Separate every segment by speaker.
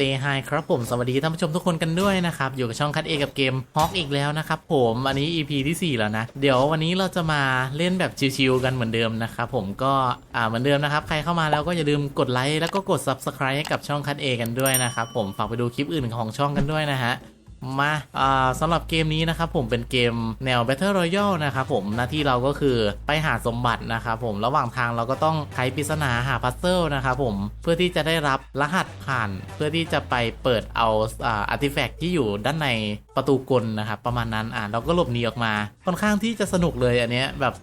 Speaker 1: Stay High ครับผมสวัสดีท่านผู้ชมทุกคนกันด้วยนะครับ อยู่กับช่องคัดเอกับเกมฮอกอีกแล้วนะครับผมอันนี้ EP ที่ 4 แล้วนะ เดี๋ยววันนี้เราจะมาเล่นแบบชิวๆกันเหมือนเดิมนะครับผมก็อ่าเหมือนเดิมนะครับ ใครเข้ามาแล้วก็อย่าลืมกดไลค์แล้วก็กด Subscribe ให้กับช่องคัดเอกันด้วยนะครับผมฝากไปดูคลิปอื่นของช่องกันด้วยนะฮะ มาอ่าสำหรับเกมนี้นะครับผมเป็นเกมแนว Battle Royale นะครับผมหน้าที่เราก็คือไปหาสมบัตินะครับผมระหว่างทางเราก็ต้องไขปริศนาหาพัซเซิลนะครับผมเพื่อที่จะได้รับรหัสผ่าน เพื่อที่จะไปเปิดเอาอ่าอาร์ติแฟกต์ที่อยู่ด้านในประตูกลนะครับประมาณนั้นอ่าเราก็หลบหนีออกมา ค่อนข้างที่จะสนุกเลยอันเนี้ยแบบ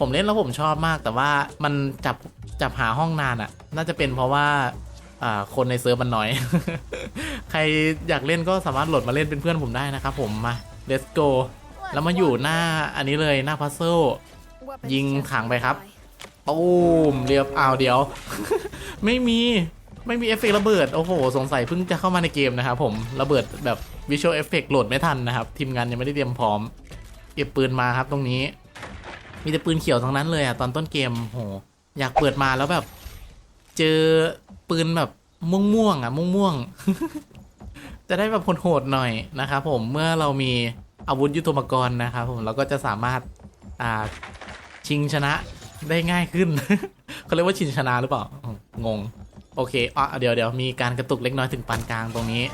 Speaker 1: ผมเล่นแล้วผมชอบมาก แต่ว่ามันจับจับหาห้องนานอะ่ะ น่าจะเป็นเพราะว่าอ่า คนในเซิร์ฟมันน้อย ใครอยากเล่นก็สามารถโหลดมาเล่นเป็นเพื่อนผมได้นะครับผมมา let's go แล้วมาอยู่หน้าอันนี้เลยหน้าพัซเซิลยิงถังไปครับตูมเรียบอ้าวเดียว ไม่มีไม่มีเอฟเฟกต์ระเบิด โอ้โห สงสัยเพิ่งจะเข้ามาในเกมนะครับผม ระเบิดแบบวิชวลเอฟเฟกต์โหลดไม่ทันนะครับ ทีมงานยังไม่ได้เตรียมพร้อม เก็บปืนมาครับตรงนี้ มีแต่ปืนเขียวทั้งนั้นเลยอะ ตอนต้นเกมโหอยากเปิดมาแล้วแบบ เจอ ปืนแบบม่วงๆอะม่วงๆ จะได้แบบโหดๆหน่อยนะครับผมเมื่อเรามีอาวุธยุทโธปกรณ์นะครับผมเราก็จะสามารถอ่าชิงชนะได้ง่ายขึ้นเขาเรียกว่าชิงชนะหรือเปล่างง โอเคอะเดี๋ยวเดี๋ยวมีการกระตุกเล็กน้อยถึงปานกลางตรงนี้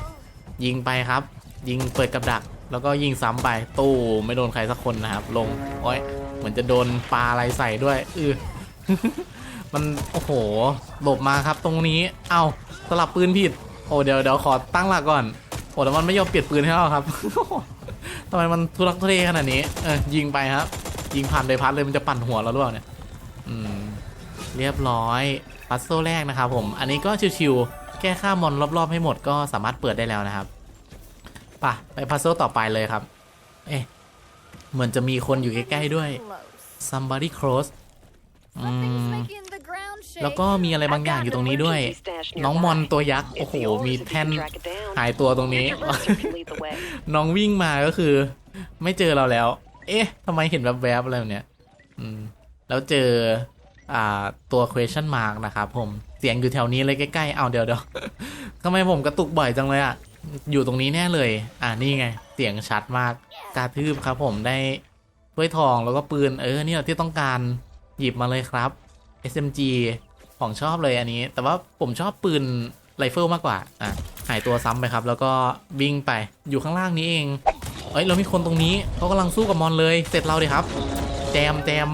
Speaker 1: ยิงไปครับ ยิงเปิดกับดัก แล้วก็ยิงซ้ำไปตู้ไม่โดนใครสักคนนะครับ ลงโอ้ยเหมือนจะโดนปลาอะไรใส่ด้วยอือ มันโอ้โหหลบมาครับตรงนี้ เอาสลับปืนผิด โอ้เดี๋ยวเดี๋ยวขอตั้งหลักก่อน โอ้แล้วมันไม่ยอมเปลี่ยนปืนให้เราครับทำไมมันทุรักทุเลขนาดนี้ เออยิงไปครับ ยิงผ่านใบพัดเลยมันจะปั่นหัวเราหรือเปล่าเนี่ย อืม เรียบร้อยพัซโซแรกนะครับผม อันนี้ก็ชิวๆ แก้ค่ามอนรอบๆให้หมดก็สามารถเปิดได้แล้วนะครับป่ะไปพัซโซต่อไปเลยครับ เอ๊ะ เหมือนจะมีคนอยู่ใกล้ๆด้วย somebody close อืม แล้วก็มีอะไรบางอย่างอยู่ตรงนี้ด้วย น้องมอนตัวยักษ์ โอ้โห มีแท่นหายตัวตรงนี้ น้องวิ่งมาก็คือ ไม่เจอเราแล้ว เอ๊ะทำไมเห็นแวบๆอะไรแบบเนี้ยอืม แล้วเจอ อ่า ตัว question mark นะครับผม เสียงอยู่แถวนี้เลยใกล้ๆ เอาเดี๋ยวเดี๋ยวทำไมผมกระตุกบ่อยจังเลยอะ อยู่ตรงนี้แน่เลย อ่านี่ไง เสียงชัดมากกระทืบครับผมได้ถ้วยทองแล้วก็ปืน เออเนี่ยที่ต้องการ หยิบมาเลยครับ SMG ของชอบเลยอันนี้ แต่ว่าผมชอบปืนไรเฟิลมากกว่า อะ หายตัวซ้ำไปครับ แล้วก็วิ่งไป อยู่ข้างล่างนี้เอง เอ้ย เรามีคนตรงนี้ เขากำลังสู้กับมอนเลย เสร็จเราเลยครับ แจมแจม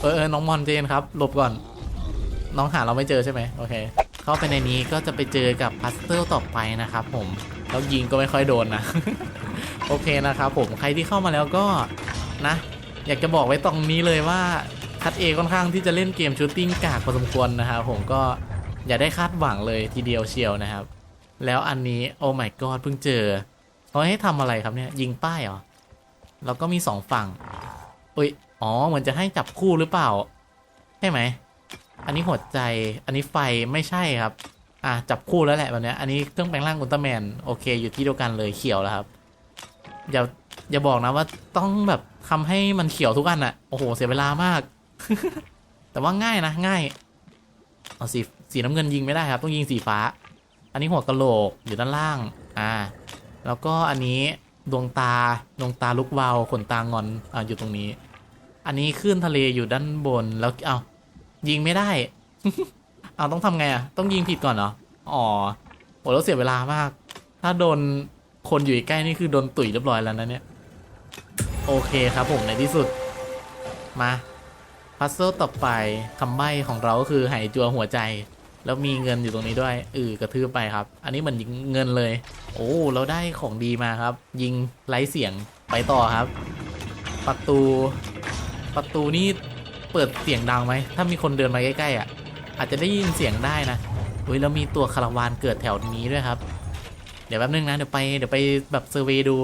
Speaker 1: เออเออน้องมอนเจนครับ หลบก่อน น้องหาเราไม่เจอใช่ไหมโอเค เข้าไปในนี้ก็จะไปเจอกับพัซเซิลต่อไปนะครับผม แล้วยิงก็ไม่ค่อยโดนนะ โอเคนะครับผม ใครที่เข้ามาแล้วก็นะ อยากจะบอกไว้ตรงนี้เลยว่า คัดเอค่อนข้างที่จะเล่นเกมชูตติ้งกากพอสมควรนะครับผมก็อย่าได้คาดหวังเลยทีเดียวเชียวนะครับ แล้วอันนี้โอ้ my god เพิ่งเจอเขาให้ทำอะไรครับเนี่ยยิงป้ายเหรอแล้วก็มีสองฝั่งอุ้ยอ๋อเหมือนจะให้จับคู่หรือเปล่าใช่ไหมอันนี้หัวใจอันนี้ไฟไม่ใช่ครับอะจับคู่แล้วแหละแบบเนี้ยอันนี้เครื่องแปลงร่างอุลตร้าแมนโอเค อยู่ที่เดียวกันเลยเขียวแล้วครับอย่าอย่าบอกนะว่าต้องแบบทำให้มันเขียวทุกอันอะโอ้โห เสียเวลามาก แต่ว่าง่ายนะง่ายเอาสีสีน้ำเงินยิงไม่ได้ครับ ต้องยิงสีฟ้า อันนี้หัวกะโหลกอยู่ด้านล่าง อ่า แล้วก็อันนี้ดวงตาดวงตาลุกวาวขนตางอนอ่าอยู่ตรงนี้ อันนี้คลื่นทะเลอยู่ด้านบนแล้วเอายิงไม่ได้เอาต้องทำไงอะต้องยิงผิดก่อนเหรออ๋อโอ้แล้วเสียเวลามาก ถ้าโดนคนอยู่ใกล้นี่คือโดนตุ๋ยเรียบร้อยแล้วนะเนี่ย โอเคครับผมในที่สุดมา พัซเซิลต่อไปคำใบ้ของเราก็คือหายจัวหัวใจ แล้วมีเงินอยู่ตรงนี้ด้วยอือกระทืบไปครับ อันนี้เหมือนยิงเงินเลย โอ้เราได้ของดีมาครับ ยิงไร้เสียงไปต่อครับ ประตู ประตูนี่เปิดเสียงดังไหมถ้ามีคนเดินมาใกล้ๆอะ อาจจะได้ยินเสียงได้นะอุ้ยแล้วมีตัวคาราวานเกิดแถวนี้ด้วยครับ เดี๋ยวแป๊บนึงนะเดี๋ยวไปเดี๋ยวไปแบบเซอร์เวย์ดู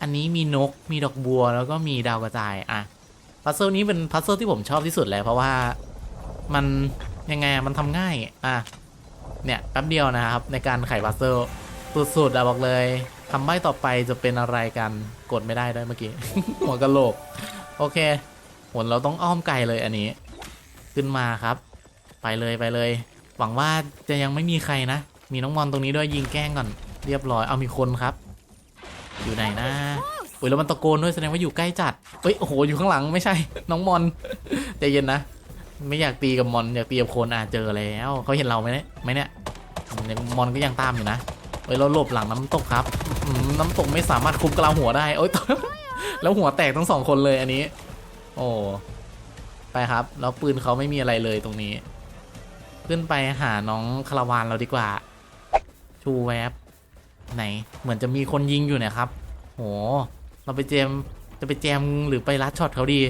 Speaker 1: อันนี้มีนกมีดอกบัวแล้วก็มีดาวกระจายอะ พัซเซิลนี้เป็นพัซเซิลที่ผมชอบที่สุดเลยเพราะว่ามันยังไงมันทำง่ายอะเนี่ยแป๊บเดียวนะครับ ในการไขพัซเซิลสุดๆอะบอกเลยคำใบ้ต่อไปจะเป็นอะไรกันกดไม่ได้ด้วยเมื่อกี้ หัวกะโหลก โอเคหนเราต้องอ้อมไกลเลยอันนี้ ขึ้นมาครับ ไปเลยไปเลย หวังว่าจะยังไม่มีใครนะ มีน้องมอนตรงนี้ด้วยยิงแกล้งก่อน เรียบร้อยเอามีคนครับ อยู่ไหนนะ โอ้ยแล้วมันตะโกนด้วยแสดงว่าอยู่ใกล้จัดเอ้ยโอ้โหอยู่ข้างหลังไม่ใช่ น้องมอนใจเย็นนะ ไม่อยากตีกับมอนอยากตีกับคนอะเจอแล้วเขาเห็นเราไหมเนี่ยไหมเนี่ยมอนก็ยังตามอยู่นะเอ้ยเราหลบหลังน้ำตกครับน้ำตกไม่สามารถคุมกระลาหัวได้โอ้ยแล้วหัวแตกทั้งสองคนเลยอันนี้ โอ้ไปครับ แล้วปืนเขาไม่มีอะไรเลยตรงนี้ ขึ้นไปหาน้องคาราวานเราดีกว่า ชูแวบไหนเหมือนจะมีคนยิงอยู่นี่ยครับโห เราไปเจมจะไปแจมหรือไปรัดช็อตเขาดี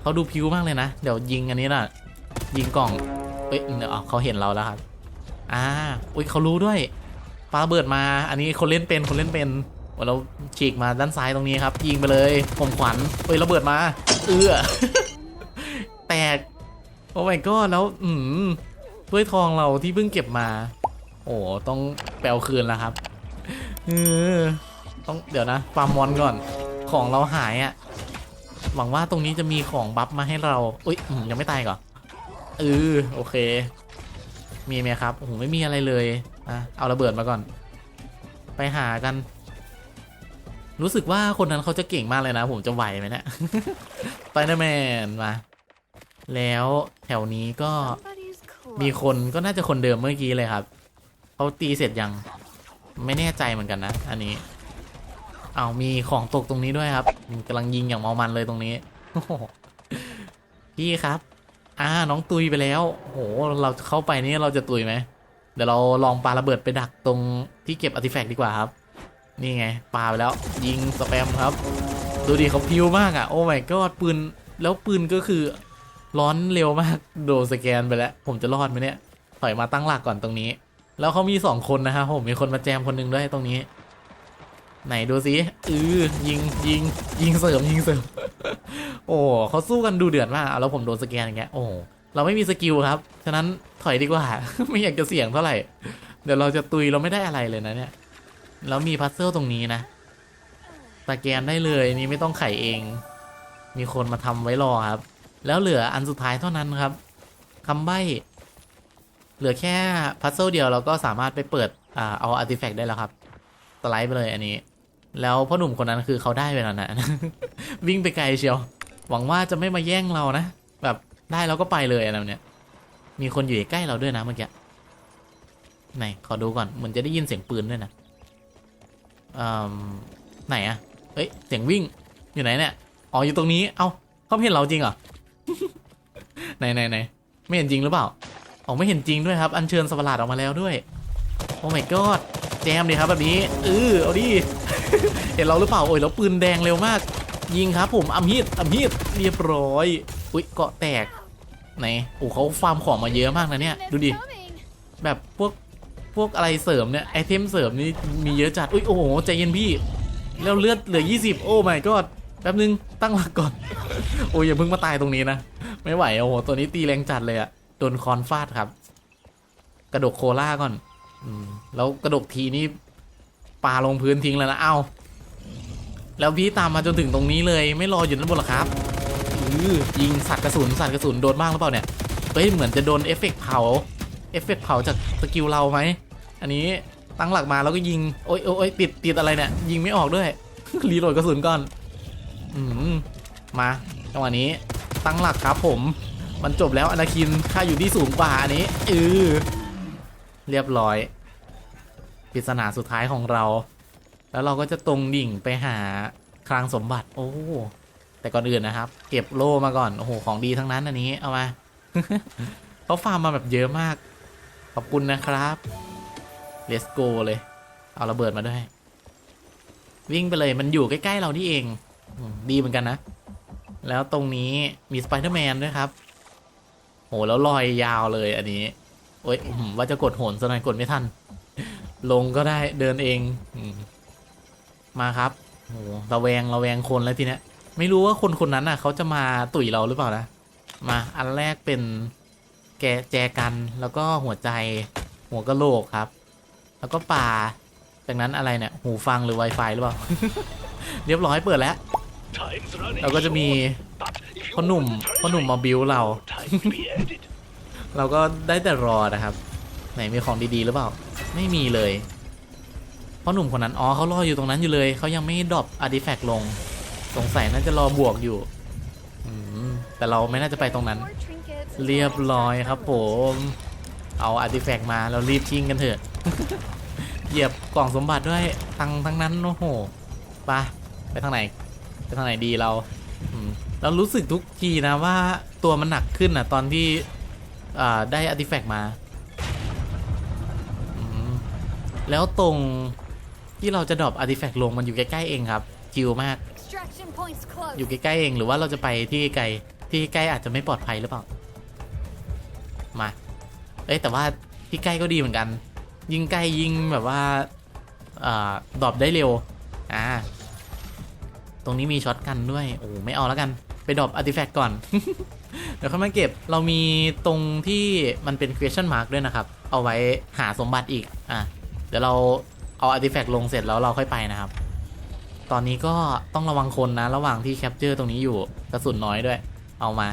Speaker 1: เขาดูพิวมากเลยนะ เดี๋ยวยิงอันนี้น่ะ ยิงกล่องเอ้ยเดี๋ยวเอาเขาเห็นเราแล้วครับอ่าอุ้ยเขารู้ด้วยปาเบิดมา อันนี้คนเล่นเป็นคนเล่นเป็นเราฉีกมาด้านซ้ายตรงนี้ครับ ยิงไปเลยผมขวัญเอ้ยระเบิดมา เอื้อแตกโอ้ my god แล้ว อืมถ้วยทองเราที่เพิ่งเก็บมา โอ้ต้องแปลคืนแล้วครับ เออ ต้องเดี๋ยวนะฟาร์มมอนก่อน ของเราหายอะ่ะหวังว่าตรงนี้จะมีของบัฟมาให้เราอุ้ยอืมยังไม่ตายก่อนเออโอเค มีไหมครับโอ้โหไม่มีอะไรเลยอะเอาระเบิดมาก่อน ไปหากัน รู้สึกว่าคนนั้นเขาจะเก่งมากเลยนะ ผมจะไหวไหมเนี่ยไปนะแมนมา แล้วแถวนี้ก็
Speaker 2: Somebody's close.
Speaker 1: มีคนก็น่าจะคนเดิมเมื่อกี้เลยครับเขาตีเสร็จยัง ไม่แน่ใจเหมือนกันนะ อันนี้ เอามีของตกตรงนี้ด้วยครับกำลังยิงอย่างเมามันเลยตรงนี้พี่ครับ อ่า น้องตุยไปแล้วโอ้โหเราเข้าไปนี่เราจะตุยไหมเดี๋ยวเราลองปาระเบิดไปดักตรงที่เก็บอาร์ติแฟกต์ดีกว่าครับ นี่ไงปาไปแล้ว ยิงสแปมครับ ดูดิเขาพิวมากอะ่ะ โอ้ my god ปืนแล้วปืนก็คือร้อนเร็วมากโดนสแกนไปแล้ว ผมจะรอดไหมเนี่ยถอยมาตั้งหลักก่อนตรงนี้ แล้วเขามีสองคนนะครับผมมีคนมาแจมคนหนึ่งด้วยตรงนี้ ไหนดูสิอือยิงยิงยิงเสริมยิงเสริม โอ้เขาสู้กันดูเดือดมากเอาแล้วผมโดนสแกนอย่างเงี้ยโอ้เราไม่มีสกิลครับ ฉะนั้นถอยดีกว่า ไม่อยากจะเสี่ยงเท่าไหร่ เดี๋ยวเราจะตุยเราไม่ได้อะไรเลยนะเนี่ยแล้วมีพัซเซิลตรงนี้นะสแกนได้เลยนี่ไม่ต้องไขเอง มีคนมาทำไว้รอครับ แล้วเหลืออันสุดท้ายเท่านั้นครับคำใบ้เหลือแค่พัซเซิลเดียวเราก็สามารถไปเปิดอเอาอาร์ติแฟกต์ได้แล้วครับสไลด์ไปเลยอันนี้ แล้วพ่อหนุ่มคนนั้นคือเขาได้ไปแล้วนะ วิ่งไปไกลเชียว หวังว่าจะไม่มาแย่งเรานะ แบบได้แล้วก็ไปเลยอะไรแบบเนี้ยมีคนอยู่ใกล้เราด้วยนะเมื่อกี้ไหนขอดูก่อนเหมือนจะได้ยินเสียงปืนด้วยนะอืมไหนอะเอ้ยเสียงวิ่งอยู่ไหนเนี่ยอ๋ออยู่ตรงนี้ เอ้าเขาเห็นเราจริงเหรอไหนไหนไหนไม่เห็นจริงหรือเปล่าอ๋อไม่เห็นจริงด้วยครับ อัญเชิญสว์ประหลาดออกมาแล้วด้วย โอ้ my god แจมดีครับแบบนี้เออเอาดิ เห็นเราหรือเปล่าโอ้ยแล้วปืนแดงเร็วมาก ยิงครับผมอัมฮิตอัมฮิตเรียบร้อยอุ้ยเกาะแตกไหนโอ้เขาฟาร์มของมาเยอะมากนะเนี่ยดูดิแบบพวกพวกอะไรเสริมเนี่ยไอเทมเสริมนี่มีเยอะจัดอุ้ยโอ้โหใจเย็นพี่แล้วเลือดเหลือ 20 โอ้ my god แป๊บนึงตั้งหลักก่อน โอ้ยอย่าเพิ่งมาตายตรงนี้นะไม่ไหวโอ้โหตัวนี้ตีแรงจัดเลยอะโดนคอนฟาดครับ กระดกโคล่าก่อนอืมแล้วกระดกทีนี่ ปาลงพื้นทิ้งแล้วนะ เอ้า แล้วพี่ตามมาจนถึงตรงนี้เลยไม่รออยู่ด้านบนหรอครับยิงสัตว์กระสุนสัตว์กระสุนโดนบ้างหรือเปล่าเนี่ย เฮ้ยเหมือนจะโดนเอฟเฟกต์เผา เอฟเฟกต์เผาจากสกิลเราไหม อันนี้ตั้งหลักมาแล้วก็ยิง โอ๊ยโอ๊ยโอ๊ยติดติดอะไรเนี่ย ยิงไม่ออกด้วย รีโหลดกระสุนก่อน อืม มาจังหวะนี้ตั้งหลักครับผม มันจบแล้วอนาคินค่าอยู่ที่สูงกว่าอันนี้เออเรียบร้อย ปริศนาสุดท้ายของเรา แล้วเราก็จะตรงดิ่งไปหาคลังสมบัติ โอ้แต่ก่อนอื่นนะครับ เก็บโล่มาก่อน โอ้โห ของดีทั้งนั้นอันนี้ เอามาเขาฟาร์มมาแบบเยอะมาก ขอบคุณนะครับ let's go เลย เอาระเบิดมาด้วย วิ่งไปเลยมันอยู่ใกล้ ๆ เรานี่เอง ดีเหมือนกันนะ แล้วตรงนี้มีสไปเดอร์แมนด้วยครับโหแล้วลอยยาวเลยอันนี้ โอ๊ยว่าจะกดโหนซะหน่อยกดไม่ทัน ลงก็ได้เดินเองอมมาครับโหระแวงระแวงคนแล้วทีเนี้ย ไม่รู้ว่าคนคนนั้นน่ะ เขาจะมาตุ๋ยเราหรือเปล่านะ มาอันแรกเป็นแกแจกันแล้วก็หัวใจหัวกะโหลกครับ แล้วก็ป่าจากนั้นอะไรเนี่ย หูฟังหรือ Wi-Fi หรือเปล่า เรียบร้อยเปิดแล้ว เราก็จะมีพ่อหนุ่มพ่อหนุ่มมาบิวเรา เราก็ได้แต่รอนะครับ ไหนมีของดีๆหรือเปล่า ไม่มีเลยเพราะหนุ่มคนนั้นอ๋อเขารออยู่ตรงนั้นอยู่เลยเขายังไม่ดรอปอาร์ติแฟกต์ลง สงสัยน่าจะรอบวกอยู่อแต่เราไม่น่าจะไปตรงนั้น เรียบร้อยครับผมเอาอาร์ติแฟกต์มาเรารีบทิ้งกันเถอะเหยียบกล่องสมบัติด้วยตังทั้งนั้นโอ้โหไปไปทางไหนไปทางไหนดีเราเรารู้สึกทุกทีนะว่าตัวมันหนักขึ้นอะตอนที่ได้อาร์ติแฟกต์มา แล้วตรงที่เราจะดรอปอาร์ติแฟกต์ลงมันอยู่ใกล้ๆเองครับจิวมาก
Speaker 2: Extraction points close.
Speaker 1: อยู่ใกล้ๆเองหรือว่าเราจะไปที่ไกลที่ใกล้อาจจะไม่ปลอดภัยหรือเปล่า มา เอ้ยแต่ว่าที่ใกล้ก็ดีเหมือนกัน ยิงใกล้ยิงแบบว่าอ่าดรอปได้เร็ว อ่า ตรงนี้มีช็อตกันด้วย โอ้ไม่เอาแล้วกัน ไปดรอปอาร์ติแฟกต์ก่อน เดี๋ยวค่อยมาเก็บ เรามีตรงที่มันเป็น question mark ด้วยนะครับ เอาไว้หาสมบัติอีก อะ เดี๋ยวเราเอาอาร์ติแฟกต์ลงเสร็จแล้วเราค่อยไปนะครับ ตอนนี้ก็ต้องระวังคนนะ ระหว่างที่แคปเจอร์ตรงนี้อยู่กระสุนน้อยด้วย เอามา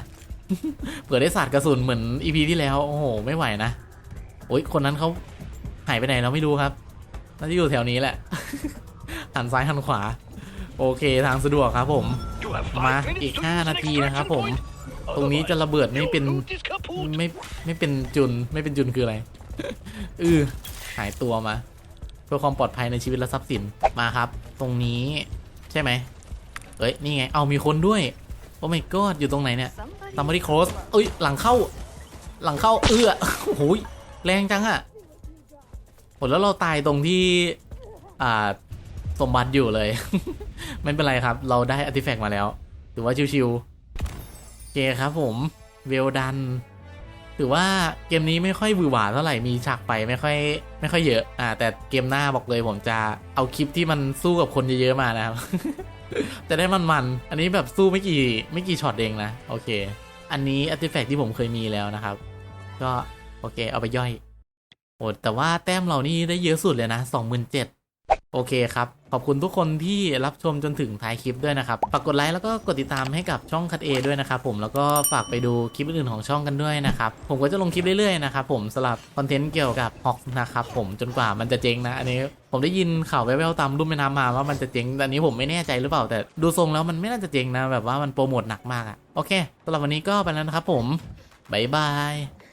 Speaker 1: เผื่อได้สาดกระสุนเหมือนอีพีที่แล้ว โอ้โห ไม่ไหวนะ โอ้ยคนนั้นเขาหายไปไหนเราไม่รู้ครับ น่าจะอยู่แถวนี้แหละ หันซ้ายหันขวา โอเคทางสะดวกครับผม มาอีก 5 นาทีนะครับผม ตรงนี้จะระเบิดไม่เป็นไม่ไม่เป็นจุนไม่เป็นจุนคืออะไร อือ หายตัวมา เพื่อความปลอดภัยในชีวิตและทรัพย์สินมาครับ ตรงนี้ใช่ไหมเอ้ยนี่ไงเอามีคนด้วยโอ้ my god อยู่ตรงไหนเนี่ย
Speaker 2: Somebody
Speaker 1: ซัมบอดี้โคสเอ้ยหลังเข้า หลังเข้าเอื้อโอ้โหยแรงจังอะโหแล้วเราตายตรงที่อ่าสมบัติอยู่เลย ไม่เป็นไรครับ เราได้อาร์ติแฟกต์มาแล้ว ถือว่าชิวๆโอเคครับผมเวลดัน ถือว่าเกมนี้ไม่ค่อยบือหวาเท่าไหร่มีฉากไปไม่ค่อยไม่ค่อยเยอะ อ่า แต่เกมหน้าบอกเลยผมจะเอาคลิปที่มันสู้กับคนเยอะๆมานะครับ จะได้มันๆ อันนี้แบบสู้ไม่กี่ไม่กี่ช็อตเองนะ โอเค อันนี้อาร์ติแฟกต์ที่ผมเคยมีแล้วนะครับ ก็โอเคเอาไปย่อย โอ้แต่ว่าแต้มเรานี่ได้เยอะสุดเลยนะ27,000โอเคครับ อบคุณทุกคนที่รับชมจนถึงท้ายคลิปด้วยนะครับ ฝากกดไลค์แล้วก็กดติดตามให้กับช่องคัดเอด้วยนะครับผม แล้วก็ฝากไปดูคลิปอื่นๆของช่องกันด้วยนะครับ ผมก็จะลงคลิปเรื่อยๆนะครับผมสำหรับคอนเทนต์เกี่ยวกับฮอกนะครับผมจนกว่ามันจะเจ๊งนะ อันนี้ผมได้ยินข่าวแว่วๆตามรุ่มแม่น้ำมาว่ามันจะเจ๊งแต่อันนี้ผมไม่แน่ใจหรือเปล่า แต่ดูทรงแล้วมันไม่น่าจะเจ๊งนะ แบบว่ามันโปรโมทหนักมากอะโอเคสำหรับวันนี้ก็ไปแล้วนะครับผมบ๊ายบาย